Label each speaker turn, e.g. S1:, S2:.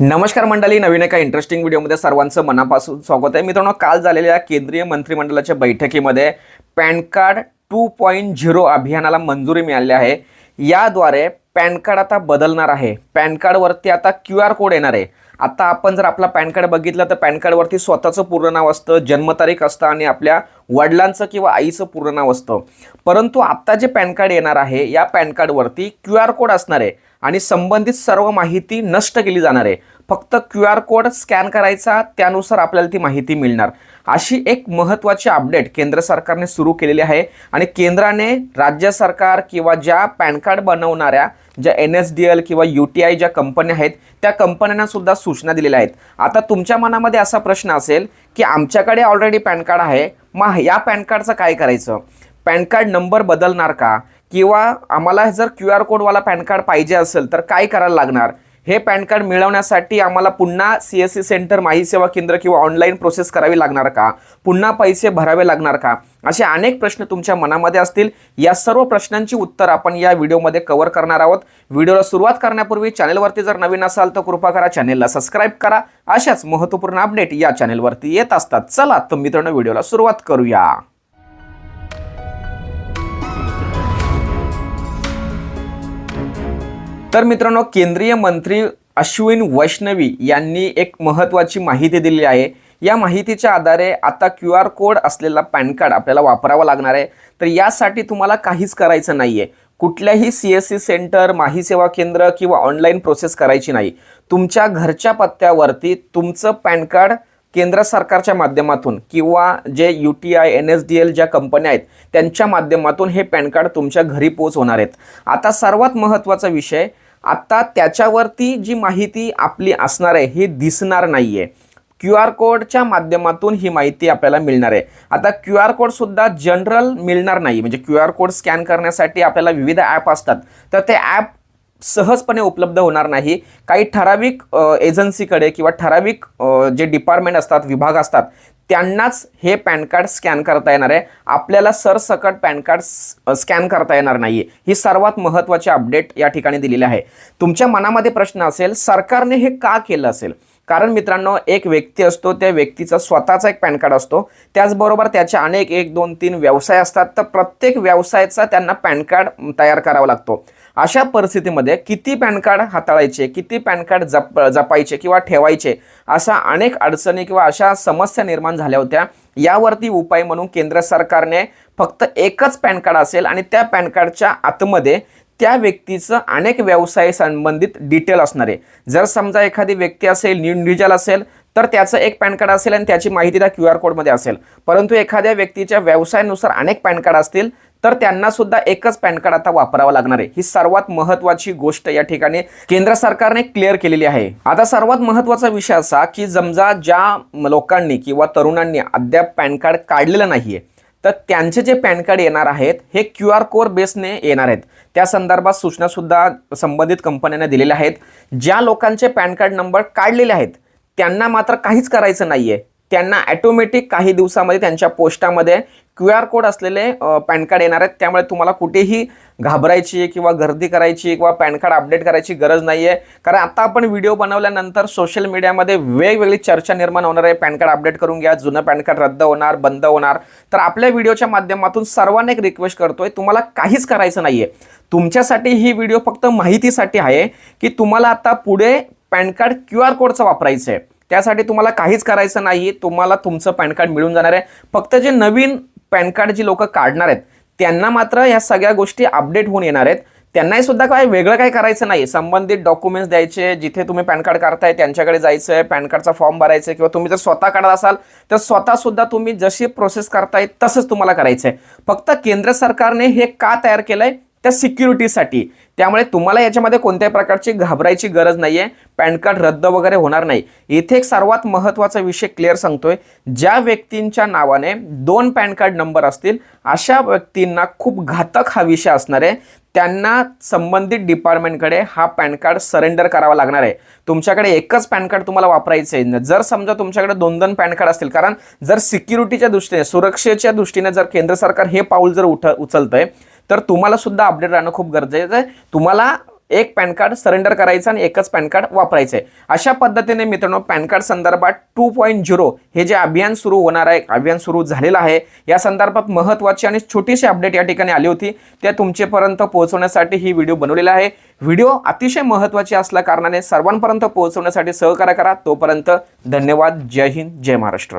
S1: नमस्कार मंडळी नवीन एका इंटरेस्टिंग व्हिडिओमध्ये सर्वांचं मनापासून स्वागत आहे. मित्रांनो काल झालेल्या केंद्रीय मंत्रिमंडळाच्या बैठकीमध्ये PAN card two point zero अभियानाला मंजुरी मिळाली आहे. याद्वारे पॅन कार्ड आता बदलणार आहे. पॅन कार्डवरती आता क्यू आर कोड येणार आहे. आता आपण जर आपला पॅन कार्ड बघितलं तर पॅन कार्डवरती स्वतःचं पूर्ण नाव असतं जन्मतारीख असतं आणि आपल्या वडिलांचं किंवा आईचं पूर्ण नाव असतं. परंतु आत्ता जे पॅन कार्ड येणार आहे या पॅन कार्डवरती क्यू आर कोड असणार आहे. आणि संबंधित सर्व माहिती नष्ट केली जाणार आहे. फक्त क्यू आर कोड स्कॅन करायचा त्यानुसार आपल्याला ती माहिती मिळणार. अशी एक महत्त्वाची अपडेट केंद्र सरकारने सुरू केलेली आहे आणि केंद्राने राज्य सरकार किंवा ज्या पॅन कार्ड बनवणाऱ्या ज्या एन एस डी एल किंवा यू टी आय ज्या कंपन्या आहेत त्या कंपन्यांना सुद्धा सूचना दिलेल्या आहेत. आता तुमच्या मनामध्ये असा प्रश्न असेल की आमच्याकडे ऑलरेडी पॅन कार्ड आहे मग या पॅन कार्डचं काय करायचं? पॅन कार्ड नंबर बदलणार का? किंवा आम्हाला जर क्यू आर कोडवाला पॅन कार्ड पाहिजे असेल तर काय करायला लागणार? हे पॅन कार्ड मिळवण्यासाठी आम्हाला पुन्हा सी एस सी सेंटर माही सेवा केंद्र किंवा ऑनलाईन प्रोसेस करावी लागणार का? पुन्हा पैसे भरावे लागणार का? असे अनेक प्रश्न तुमच्या मनामध्ये असतील. या सर्व प्रश्नांची उत्तर आपण या व्हिडिओमध्ये कव्हर करणार आहोत. व्हिडिओला सुरुवात करण्यापूर्वी चॅनलवरती जर नवीन असाल तर कृपा करा चॅनेलला सबस्क्राईब करा. अशाच महत्त्वपूर्ण अपडेट या चॅनेलवरती येत असतात. चला तर मित्रांनो व्हिडिओला सुरुवात करूया. तर मित्रांनो केंद्रीय मंत्री अश्विन वैष्णवी यांनी एक महत्त्वाची माहिती दिली आहे. या माहितीच्या आधारे आता क्यू आर कोड असलेला पॅन कार्ड आपल्याला वापरावा लागणार आहे. तर यासाठी तुम्हाला काहीच करायचं नाही आहे कुठल्याही सी एस सी सेंटर माही सेवा केंद्र किंवा ऑनलाईन प्रोसेस करायची नाही. तुमच्या घरच्या पत्त्यावरती तुमचं पॅन कार्ड केंद्र सरकारच्या माध्यमातून किंवा जे U T I N S D L ज्या कंपन्या आहेत त्यांच्या माध्यमातून हे पॅन कार्ड तुमच्या घरी पोच होणार आहेत. आता सर्वात महत्त्वाचा विषय आता त्याच्यावरती जी माहिती आपली असणार आहे ही दिसणार नाही आहे क्यू आर कोडच्या माध्यमातून ही माहिती आपल्याला मिळणार आहे. आता क्यू आर कोडसुद्धा जनरल मिळणार नाही. म्हणजे क्यू आर कोड स्कॅन करण्यासाठी आपल्याला विविध ॲप असतात. तर ते ॲप सहजपणे उपलब्ध होणार नाही. काही ठराविक एजन्सीकडे किंवा ठराविक जे डिपार्टमेंट असतात विभाग असतात त्यांनाच हे पॅन कार्ड स्कॅन करता येणार आहे. आपल्याला सरसकट पॅन कार्ड स्कॅन करता येणार नाही ही सर्वात महत्त्वाची अपडेट या ठिकाणी दिलेली आहे. तुमच्या मनामध्ये प्रश्न असेल सरकारने हे का केलं असेल? कारण मित्रांनो एक व्यक्ती असतो त्या व्यक्तीचा स्वतःचा एक पॅन कार्ड असतो. त्याचबरोबर त्याचे अनेक एक दोन तीन व्यवसाय असतात. तर प्रत्येक व्यवसायाचा त्यांना पॅन कार्ड तयार करावा लागतो. अशा परिस्थितीमध्ये किती पॅन कार्ड हाताळायचे किती पॅन कार्ड जप जपायचे किंवा ठेवायचे अशा अनेक अडचणी किंवा अशा समस्या निर्माण झाल्या होत्या. यावरती उपाय म्हणून केंद्र सरकारने फक्त एकच पॅन कार्ड असेल आणि त्या पॅन कार्डच्या आतमध्ये त्या व्यक्तीचं अनेक व्यवसाय संबंधित डिटेल असणार आहे. जर समजा एखादी व्यक्ती असेल इंडिव्हिज्युअल असेल तर त्याचं एक पॅन कार्ड असेल आणि त्याची माहिती त्या क्यू आर कोडमध्ये असेल. परंतु एखाद्या व्यक्तीच्या व्यवसायानुसार अनेक पॅन कार्ड असतील तर त्यांना सुद्धा एकच पॅन कार्ड आता वापरावं लागणार आहे. ही सर्वात महत्वाची गोष्ट या ठिकाणी केंद्र सरकारने क्लिअर केलेली आहे. आता सर्वात महत्त्वाचा विषय असा की समजा ज्या लोकांनी किंवा तरुणांनी अद्याप पॅन कार्ड काढलेलं नाहीये तर त्यांचे जे पॅन कार्ड येणार आहेत हे क्यू आर कोड बेसने येणार आहेत. त्या संदर्भात सूचना सुद्धा संबंधित कंपन्यांना दिलेल्या आहेत. ज्या लोकांचे पॅन कार्ड नंबर काढलेले आहेत त्यांना मात्र काहीच करायचं नाहीये. त्यांना ॲटोमॅटिक काही दिवसामध्ये त्यांच्या पोस्टामध्ये क्यू आर कोड असलेले पॅन कार्ड येणार आहेत. त्यामुळे तुम्हाला कुठेही घाबरायची किंवा गर्दी करायची किंवा पॅन कार्ड अपडेट करायची गरज नाही आहे कारण आता आपण व्हिडिओ बनवल्यानंतर सोशल मीडियामध्ये वेगवेगळी चर्चा निर्माण होणार आहे. पॅन कार्ड अपडेट करून घ्या जुनं पॅन कार्ड रद्द होणार बंद होणार. तर आपल्या व्हिडिओच्या माध्यमातून सर्वांना एक रिक्वेस्ट करतोय तुम्हाला काहीच करायचं नाही आहे तुमच्यासाठी ही व्हिडिओ फक्त माहितीसाठी आहे की तुम्हाला आता पुढे पॅन कार्ड क्यू आर कोडचं वापरायचं आहे त्यासाठी तुम्हाला काहीच करायचं नाही. तुम्हाला तुमचं पॅन कार्ड मिळून जाणार आहे. फक्त जे नवीन पॅन कार्ड जी लोक काढणार आहेत त्यांना मात्र ह्या सगळ्या गोष्टी अपडेट होऊन येणार आहेत. त्यांनाही सुद्धा काय वेगळं काय करायचं नाही. संबंधित डॉक्युमेंट्स द्यायचे जिथे तुम्ही पॅन कार्ड काढताय त्यांच्याकडे जायचं आहे पॅन कार्डचा फॉर्म भरायचा किंवा तुम्ही जर स्वतः काढत असाल तर स्वतः सुद्धा तुम्ही जशी प्रोसेस करताय तसंच तुम्हाला करायचं आहे फक्त केंद्र सरकारने हे का तयार केलंय? त्या सिक्युरिटीसाठी. त्यामुळे तुम्हाला याच्यामध्ये कोणत्याही प्रकारची घाबरायची गरज नाही आहे पॅन कार्ड रद्द वगैरे होणार नाही. इथे एक सर्वात महत्त्वाचा विषय क्लिअर सांगतोय. ज्या व्यक्तींच्या नावाने दोन पॅन कार्ड नंबर असतील अशा व्यक्तींना खूप घातक हा विषय असणार आहे. त्यांना संबंधित डिपार्टमेंटकडे हा पॅन कार्ड सरेंडर करावा लागणार आहे. तुमच्याकडे एकच पॅन कार्ड तुम्हाला वापरायचं आहे. जर समजा तुमच्याकडे दोन दोन पॅन कार्ड असतील कारण जर सिक्युरिटीच्या दृष्टीने सुरक्षेच्या दृष्टीने जर केंद्र सरकार हे पाऊल जर उठ उचलतंय तर तुम्हाला सुद्धा अपडेट राहणं खूप गरजेचं आहे. तुम्हाला एक पॅन कार्ड सरेंडर करायचं आणि एकच पॅन कार्ड वापरायचं आहे अशा पद्धतीने मित्रांनो पॅन कार्ड संदर्भात टू पॉईंट झिरो हे जे अभियान सुरू होणार आहे अभियान सुरू झालेलं आहे या संदर्भात महत्त्वाची आणि छोटीशी अपडेट या ठिकाणी आली होती. त्या तुमचेपर्यंत पोहोचवण्यासाठी ही व्हिडिओ बनवलेला आहे. व्हिडिओ अतिशय महत्त्वाची असल्या कारणाने सर्वांपर्यंत पोहोचवण्यासाठी सहकार्य करा. तोपर्यंत धन्यवाद. जय हिंद. जय महाराष्ट्र.